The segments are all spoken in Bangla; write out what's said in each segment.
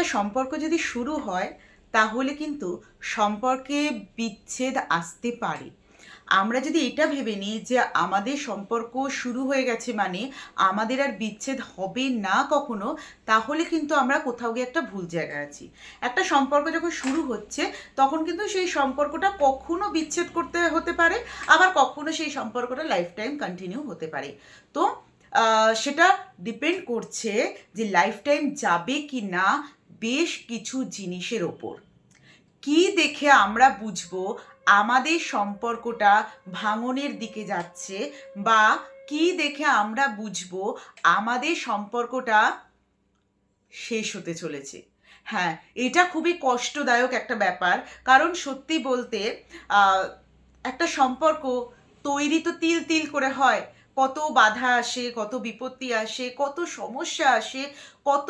একটা সম্পর্ক যদি শুরু হয়, তাহলে কিন্তু সম্পর্কে বিচ্ছেদ আসতে পারে। আমরা যদি এটা ভেবে নিই যে আমাদের সম্পর্ক শুরু হয়ে গেছে মানে আমাদের আর বিচ্ছেদ হবে না কখনো, তাহলে কিন্তু আমরা কোথাও গিয়ে একটা ভুল জায়গায় আছি। একটা সম্পর্ক যখন শুরু হচ্ছে, তখন কিন্তু সেই সম্পর্কটা কখনো বিচ্ছেদ করতে হতে পারে, আবার কখনো সেই সম্পর্কটা লাইফ টাইম কন্টিনিউ হতে পারে। তো সেটা ডিপেন্ড করছে যে লাইফ টাইম যাবে কি না বেশ কিছু জিনিসের ওপর। কি দেখে আমরা বুঝব আমাদের সম্পর্কটা ভাঙনের দিকে যাচ্ছে বা কি দেখে আমরা বুঝব আমাদের সম্পর্কটা শেষ হতে চলেছে? হ্যাঁ এটা খুবই কষ্টদায়ক একটা ব্যাপার। কারণ সত্যি বলতে একটা সম্পর্ক তৈরি তো তিল তিল করে হয়। কত বাধা আসে, কত বিপত্তি আসে, কত সমস্যা আসে, কত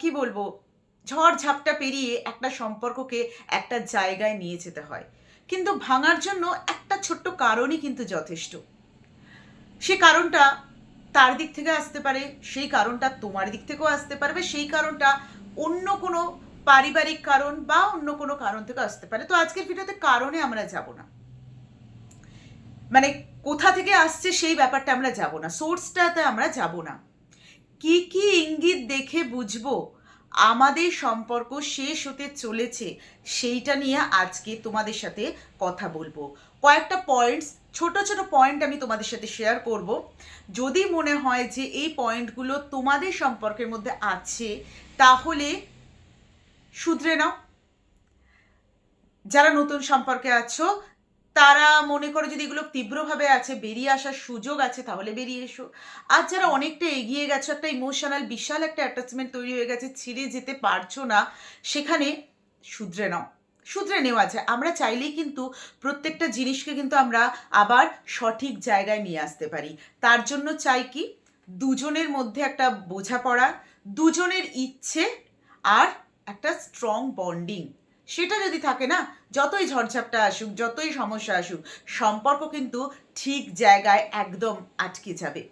কি বলব? ঝড় ঝাপটা পেরিয়ে একটা সম্পর্ককে একটা জায়গায় নিয়ে যেতে হয়। কিন্তু ভাঙার জন্য একটা ছোট্ট কারণই কিন্তু যথেষ্ট। সে কারণটা তার দিক থেকে আসতে পারে, সেই কারণটা তোমার দিক থেকেও আসতে পারবে, সেই কারণটা অন্য কোনো পারিবারিক কারণ বা অন্য কোনো কারণ থেকে আসতে পারে। তো আজকের ভিডিওতে কারণে আমরা যাব না। মানে কোথা থেকে আসছে সেই ব্যাপারটা আমরা যাব না সোর্সটাতে আমরা যাব না। কি কি ইঙ্গিত দেখে বুঝব আমাদের সম্পর্ক শেষ হতে চলেছে, সেইটা নিয়ে আজকে তোমাদের সাথে কথা বলব। কয়েকটা পয়েন্টস ছোট ছোট পয়েন্ট আমি তোমাদের সাথে শেয়ার করব। যদি মনে হয় যে এই পয়েন্টগুলো তোমাদের সম্পর্কের মধ্যে আছে, তাহলে শুধরে নাও। যারা নতুন সম্পর্কে আছো তারা মনে করে যদি এগুলো তীব্রভাবে আছে, বেরিয়ে আসার সুযোগ আছে, তাহলে বেরিয়ে এসো। আর যারা অনেকটা এগিয়ে গেছো, একটা ইমোশনাল বিশাল একটা অ্যাটাচমেন্ট তৈরি হয়ে গেছে, ছিঁড়ে যেতে পারছ না, সেখানে শুধরে নাও। শুধরে নেওয়া যায়। আমরা চাইলেই কিন্তু প্রত্যেকটা জিনিসকে কিন্তু আমরা আবার সঠিক জায়গায় নিয়ে আসতে পারি। তার জন্য চাই কি? দুজনের মধ্যে একটা বোঝাপড়া, দুজনের ইচ্ছে আর একটা স্ট্রং বন্ডিং সেটা যদি থাকে না, যতই ঝড়ঝাপটা আসুক, যতই সমস্যা আসুক, সম্পর্ক কিন্তু ঠিক জায়গায় একদম আটকে যাবে।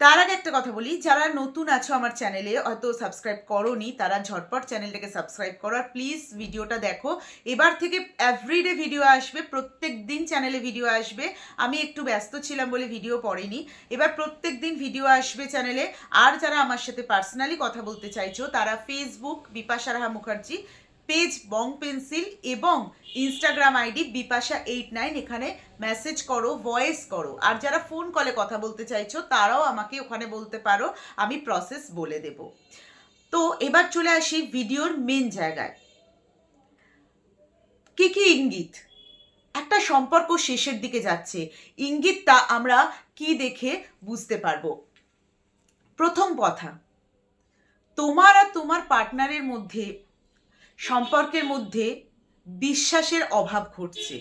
তার আগে একটা কথা বলি, যারা নতুন আছো আমার চ্যানেলে, হয়তো সাবস্ক্রাইব করোনি, তারা ঝটপট চ্যানেলটাকে সাবস্ক্রাইব করো আর প্লিজ ভিডিওটা দেখো। এবার থেকে এভরিডে ভিডিও আসবে, প্রত্যেক দিন চ্যানেলে ভিডিও আসবে। আমি একটু ব্যস্ত ছিলাম বলে ভিডিও পড়েনি। এবার প্রত্যেক দিন ভিডিও আসবে চ্যানেলে। আর যারা আমার সাথে পার্সোনালি কথা বলতে চাইছো, তারা Facebook Bipasha Raha Mukherjee page, bong pencil এবং Instagram ID Bipasha eight nine এখানে মেসেজ করো ভয়েস করো। আর যারা ফোন কলে কথা বলতে চাইছো, তারাও আমাকে ওখানে বলতে পারো, আমি প্রসেস বলে দেব। তো এবার চলে আসি ভিডিওর মেন জায়গায়। কি কি ইঙ্গিত? একটা সম্পর্ক শেষের দিকে যাচ্ছে। ইঙ্গিতটা আমরা কি দেখে বুঝতে পারব? প্রথম কথা, তোমার আর তোমার পার্টনারের মধ্যে সম্পর্কের মধ্যে বিশ্বাসের অভাব ঘটছে।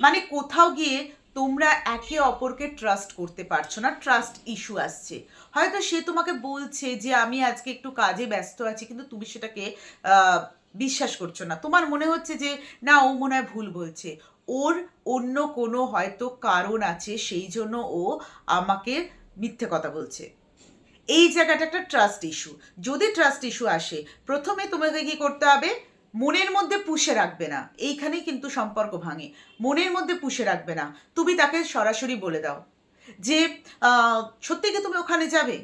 মানে কোথাও গিয়ে তোমরা একে অপরকে ট্রাস্ট করতে পারছ না ট্রাস্ট ইস্যু আসছে। হয়তো সে তোমাকে বলছে যে, আমি আজকে একটু কাজে ব্যস্ত আছি, কিন্তু তুমি সেটাকে বিশ্বাস করছ না। তোমার মনে হচ্ছে যে, না, ও মনে হয় ভুল বলছে। ওর অন্য কোনো হয়তো কারণ আছে, সেই জন্য ও আমাকে মিথ্যে কথা বলছে। এই জায়গাটা একটা ট্রাস্ট ইস্যু যদি ট্রাস্ট ইস্যু আসে, প্রথমে তোমাকে কি করতে হবে? মনের মধ্যে পুষে রাখবে না। এইখানেই কিন্তু সম্পর্ক ভাঙে। মনের মধ্যে পুষে রাখবে না। তুমি তাকে সরাসরি বলে দাও যে সত্যি কি তুমি ওখানে যাবে?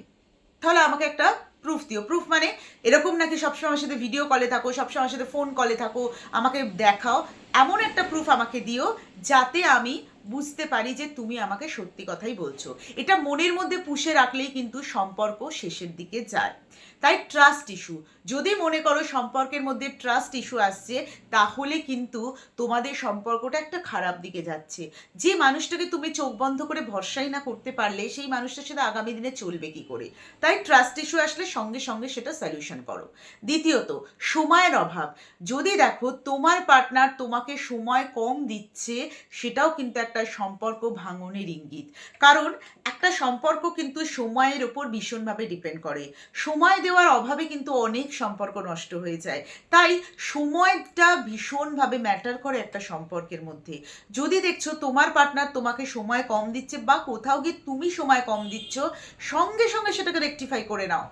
তাহলে আমাকে একটা প্রুফ দিও। প্রুফ মানে এরকম নাকি সবসময় আমার সাথে ভিডিও কলে থাকো সবসময় আমার সাথে ফোন কলে থাকো, আমাকে দেখাও। এমন একটা প্রুফ আমাকে দিও যাতে আমি বুঝতে পারি যে তুমি আমাকে সত্যি কথাই বলছো। এটা মনের মধ্যে পুষে রাখলেই কিন্তু সম্পর্ক শেষের দিকে যায়। তাই ট্রাস্ট ইস্যু যদি মনে করো সম্পর্কের মধ্যে ট্রাস্ট ইস্যু আসছে, তাহলে কিন্তু তোমাদের সম্পর্কটা একটা খারাপ দিকে যাচ্ছে। যে মানুষটাকে তুমি চোখ বন্ধ করে ভরসাই না করতে পারলে, সেই মানুষটার সাথে আগামী দিনে চলবে কি করে? তাই ট্রাস্ট ইস্যু আসলে সঙ্গে সঙ্গে সেটা সলিউশন করো। দ্বিতীয়ত, সময়ের অভাব। যদি দেখো তোমার পার্টনার তোমাকে সময় কম দিচ্ছে, সেটাও কিন্তু একটা সম্পর্ক ভাঙনের ইঙ্গিত। কারণ একটা সম্পর্ক কিন্তু সময়ের ওপর ভীষণভাবে ডিপেন্ড করে। সময় দেওয়ার অভাবে কিন্তু অনেক সম্পর্ক নষ্ট হয়ে যায়। তাই সময়টা ভীষণভাবে ম্যাটার করে একটা সম্পর্কের মধ্যে। যদি দেখছ তোমার পার্টনার তোমাকে সময় কম দিচ্ছে বা কোথাও গিয়ে তুমি সময় কম দিচ্ছ, সঙ্গে সঙ্গে সেটাকে রেকটিফাই করে নাও।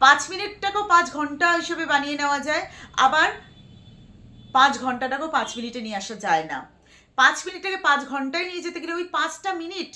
পাঁচ মিনিটটাকেও পাঁচ ঘণ্টা হিসেবে বানিয়ে নেওয়া যায়, আবার পাঁচ ঘন্টাটাকেও পাঁচ মিনিটে নিয়ে আসা যায় না। পাঁচ মিনিটটাকে পাঁচ ঘন্টায় নিয়ে যেতে গেলে ওই পাঁচটা মিনিট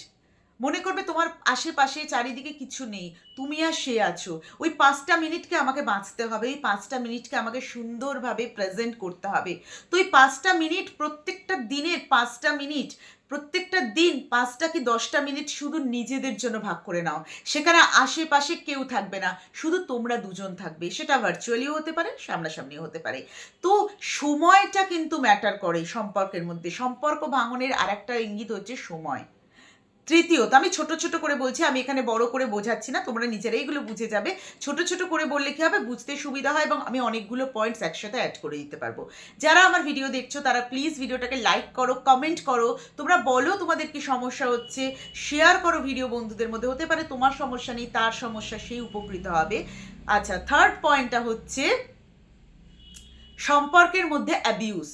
মনে করবে তোমার আশেপাশে চারিদিকে কিছু নেই। তুমি আর সে আছো। ওই পাঁচটা মিনিটকে আমাকে বাঁচতে হবে। ওই পাঁচটা মিনিটকে আমাকে সুন্দরভাবে প্রেজেন্ট করতে হবে। তো ওই পাঁচটা মিনিট প্রত্যেকটা দিনের পাঁচটা মিনিট, প্রত্যেকটা দিন পাঁচটা কি দশটা মিনিট শুধু নিজেদের জন্য ভাগ করে নাও। সেখানে আশেপাশে কেউ থাকবে না। শুধু তোমরা দুজন থাকবে। সেটা ভার্চুয়ালিও হতে পারে, সামনাসামনিও হতে পারে। তো সময়টা কিন্তু ম্যাটার করে সম্পর্কের মধ্যে। সম্পর্ক ভাঙনের আর একটা ইঙ্গিত হচ্ছে সময়। তৃতীয়ত, আমি ছোট ছোট করে বলছি, আমি এখানে বড় করে বোঝাচ্ছি না, তোমরা নিজেরাই এগুলো বুঝে যাবে। ছোট ছোট করে বললে কি হবে? বুঝতে সুবিধা হয় এবং আমি অনেকগুলো পয়েন্টস একসাথে অ্যাড করে দিতে পারব। যারা আমার ভিডিও দেখছ, তারা প্লিজ ভিডিওটাকে লাইক করো কমেন্ট করো। তোমরা বলো তোমাদের কি সমস্যা হচ্ছে? শেয়ার করো ভিডিও বন্ধুদের মধ্যে, হতে পারে তোমার সমস্যা নেই, তার সমস্যা সেই উপকৃত হবে। আচ্ছা থার্ড পয়েন্টটা হচ্ছে সম্পর্কের মধ্যে অ্যাবিউজ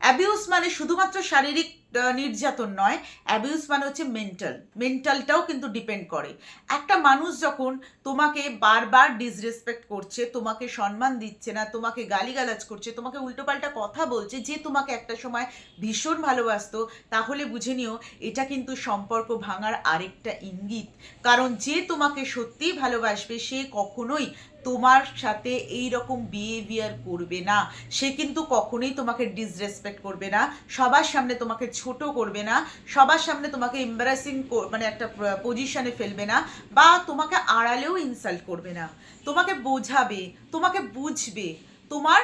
অ্যাবিউজ মানে শুধুমাত্র শারীরিক নির্যাতন নয় অ্যাবিউজ মানে হচ্ছে মেন্টাল মেন্টালটাও কিন্তু ডিপেন্ড করে। একটা মানুষ যখন তোমাকে বারবার ডিসরেসপেক্ট করছে, তোমাকে সম্মান দিচ্ছে না, তোমাকে গালিগালাজ করছে, তোমাকে উল্টোপাল্টা কথা বলছে, যে তোমাকে একটা সময় ভীষণ ভালোবাসতো, তাহলে বুঝে নিও, এটা কিন্তু সম্পর্ক ভাঙার আরেকটা ইঙ্গিত। কারণ যে তোমাকে সত্যিই ভালোবাসবে, সে কখনোই তোমার সাথে এই রকম বিহেভিয়ার করবে না। সে কিন্তু কখনোই তোমাকে ডিসরেসপেক্ট করবে না। সবার সামনে তোমাকে ছোট করবে না। সবার সামনে তোমাকে এম্বারাসিং মানে একটা পজিশনে ফেলবে না বা তোমাকে আড়ালেও ইনসাল্ট করবে না। তোমাকে বোঝাবে, তোমাকে বুঝবে। তোমার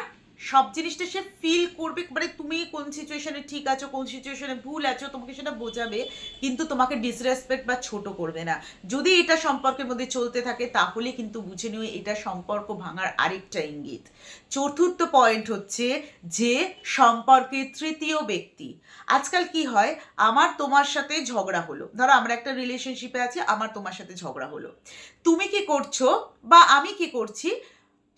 সব জিনিসটা সে ফিল করবে মানে তুমি কোন সিচুয়েশনে ঠিক আছো, কোন সিচুয়েশনে ভুল আছো, তোমাকে সেটা বোঝাবে, কিন্তু তোমাকে ডিসরেসপেক্ট বা ছোট করবে না। যদি এটা সম্পর্কের মধ্যে চলতে থাকে, তাহলে কিন্তু বুঝে নিও এটা সম্পর্ক ভাঙার আরেকটা ইঙ্গিত। চতুর্থ পয়েন্ট হচ্ছে যে সম্পর্কের তৃতীয় ব্যক্তি। আজকাল কি হয়, আমার তোমার সাথে ঝগড়া হলো। ধরো আমরা একটা রিলেশনশিপে আছি, আমার তোমার সাথে ঝগড়া হলো। তুমি কি করছ বা আমি কি করছি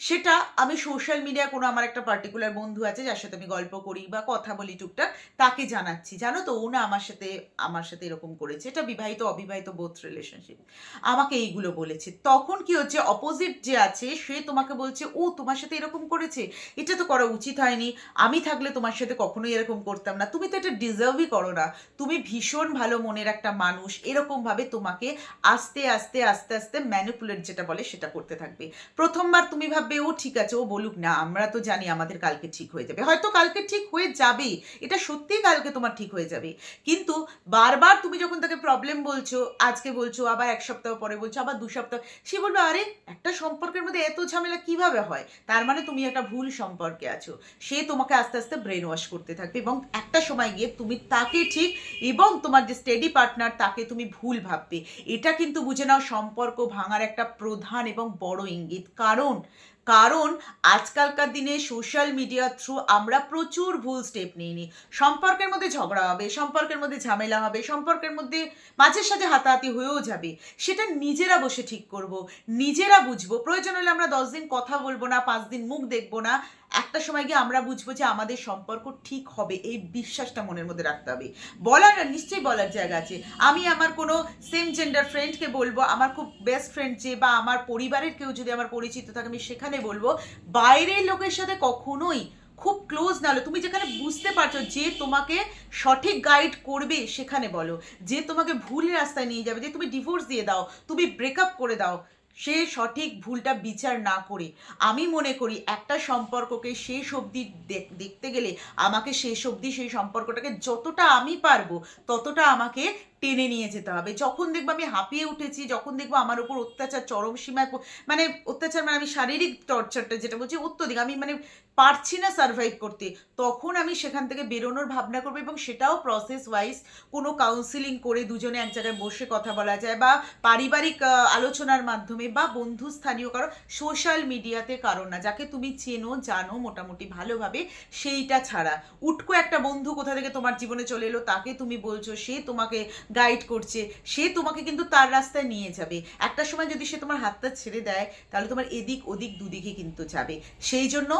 সেটা আমি সোশ্যাল মিডিয়া কোনো আমার একটা পার্টিকুলার বন্ধু আছে, যার সাথে আমি গল্প করি বা কথা বলি টুকটাক, তাকে জানাচ্ছি। জানো তো, ও না আমার সাথে আমার সাথে এরকম করেছে। এটা বিবাহিত, অবিবাহিত বোথ রিলেশনশিপ আমাকে এইগুলো বলেছে। তখন কি হচ্ছে অপোজিট যে আছে, সে তোমাকে বলছে, ও, তোমার সাথে এরকম করেছে? এটা তো করা উচিত হয়নি। আমি থাকলে তোমার সাথে কখনোই এরকম করতাম না। তুমি তো এটা ডিজার্ভই করো না। তুমি ভীষণ ভালো মনের একটা মানুষ। এরকমভাবে তোমাকে আস্তে আস্তে আস্তে আস্তে ম্যানিপুলেট যেটা বলে সেটা করতে থাকবে। প্রথমবার তুমি ভাববে ও ঠিক আছে, ও বলুক, না, আমরা তো জানি আমাদের কালকে ঠিক হয়ে যাবে। হয়তো কালকে ঠিক হয়ে যাবেই, এটা সত্যিই কালকে তোমার ঠিক হয়ে যাবে। কিন্তু বারবার তুমি যখন তাকে প্রবলেম বলছো, আজকে বলছো, আবার এক সপ্তাহ পরে বলছো, আবার দু সপ্তাহ, সে বলবে, আরে, একটা সম্পর্কের মধ্যে এত ঝামেলা কীভাবে হয়? তার মানে তুমি একটা ভুল সম্পর্কে আছো। সে তোমাকে আস্তে আস্তে ব্রেন ওয়াশ করতে থাকবে এবং একটা সময় গিয়ে তুমি তাকে ঠিক এবং তোমার যে স্টেডি পার্টনার তাকে তুমি ভুল ভাববে। এটা কিন্তু বুঝে নাও, সম্পর্ক ভাঙার একটা প্রধান এবং বড় ইঙ্গিত। কারণ কারণ আজকালকার দিনে সোশ্যাল মিডিয়ার থ্রু আমরা প্রচুর ভুল স্টেপ নিয়ে নিই। সম্পর্কের মধ্যে ঝগড়া হবে, সম্পর্কের মধ্যে ঝামেলা হবে, সম্পর্কের মধ্যে মাঝের সাথে হাতাহাতি হয়েও যাবে। সেটা নিজেরা বসে ঠিক করব, নিজেরা বুঝব। প্রয়োজন হলে আমরা দশ দিন কথা বলব না, পাঁচ দিন মুখ দেখব না একটা সময় গিয়ে আমরা বুঝব যে আমাদের সম্পর্ক ঠিক হবে, এই বিশ্বাসটা মনের মধ্যে রাখতে হবে। বলার নিশ্চয়ই বলার জায়গা আছে। আমি আমার কোনো সেম জেন্ডার ফ্রেন্ডকে বলব, আমার খুব বেস্ট ফ্রেন্ড যে বা আমার পরিবারের কেউ যদি আমার পরিচিত থাকে, আমি সেখানে বলব, বাইরের লোকের সাথে কখনোই খুব ক্লোজ না হলে, তুমি যেখানে বুঝতে পারছ যে তোমাকে সঠিক গাইড করবে সেখানে বলো। যে তোমাকে ভুল রাস্তায় নিয়ে যাবে, যে তুমি ডিভোর্স দিয়ে দাও, তুমি ব্রেকআপ করে দাও সে সঠিক ভুলটা বিচার না করে। আমি মনে করি একটা সম্পর্ককে শেষ অবধি দেখ- দেখতে গেলে আমাকে শেষ অবধি সেই সম্পর্কটাকে যতটা আমি পারব, ততটা আমাকে টেনে নিয়ে যেতে হবে। যখন দেখব আমি হাঁপিয়ে উঠেছি, যখন দেখব আমার উপর অত্যাচার, চরম সীমায় মানে অত্যাচার মানে আমি শারীরিক টর্চারটা যেটা বলছি, অত্যধিক। আমি মানে পারছি না সার্ভাইভ করতে। তখন আমি সেখান থেকে বেরোনোর ভাবনা করব এবং সেটাও প্রসেস ওয়াইজ কোনো কাউন্সিলিং করে দুজনে এক জায়গায় বসে কথা বলা যায় বা পারিবারিক আলোচনার মাধ্যমে বা বন্ধু স্থানীয় কারও সোশ্যাল মিডিয়াতে কারও না। যাকে তুমি চেনো, জানো মোটামুটি ভালোভাবে, সেইটা ছাড়া। উটকো একটা বন্ধু কোথা থেকে তোমার জীবনে চলে এলো, তাকে তুমি বলছো, সে তোমাকে গাইড করছে, সে তোমাকে কিন্তু তার রাস্তায় নিয়ে যাবে। একটা সময় যদি সে তোমার হাতটা ছেড়ে দেয়, তাহলে তোমার এদিক ওদিক দুদিকে কিন্তু যাবে। সেই জন্য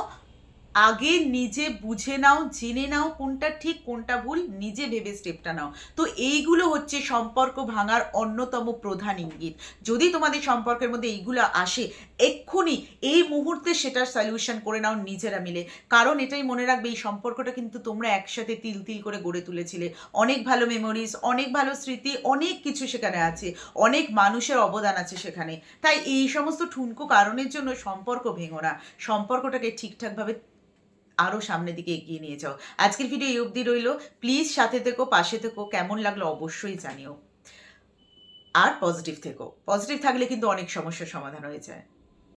আগে নিজে বুঝে নাও, জেনে নাও কোনটা ঠিক, কোনটা ভুল, নিজে ভেবে স্টেপটা নাও। তো এইগুলো হচ্ছে সম্পর্ক ভাঙার অন্যতম প্রধান ইঙ্গিত। যদি তোমাদের সম্পর্কের মধ্যে এইগুলো আসে, এক্ষুনি এই মুহূর্তে সেটার সলিউশন করে নাও নিজেরা মিলে। কারণ এটাই মনে রাখবে, এই সম্পর্কটা কিন্তু তোমরা একসাথে তিল তিল করে গড়ে তুলেছিলে। অনেক ভালো মেমোরিজ অনেক ভালো স্মৃতি, অনেক কিছু সেখানে আছে। অনেক মানুষের অবদান আছে সেখানে। তাই এই সমস্ত ঠুনকো কারণের জন্য সম্পর্ক ভেঙো না। সম্পর্কটাকে ঠিকঠাকভাবে আরও সামনের দিকে এগিয়ে নিয়ে যাও। আজকের ভিডিও এই অবধি রইল। প্লিজ সাথে থেকো, পাশে থেকো, কেমন লাগল অবশ্যই জানিও। আর পজিটিভ থেকো। পজিটিভ থাকলে কিন্তু অনেক সমস্যার সমাধান হয়ে যায়।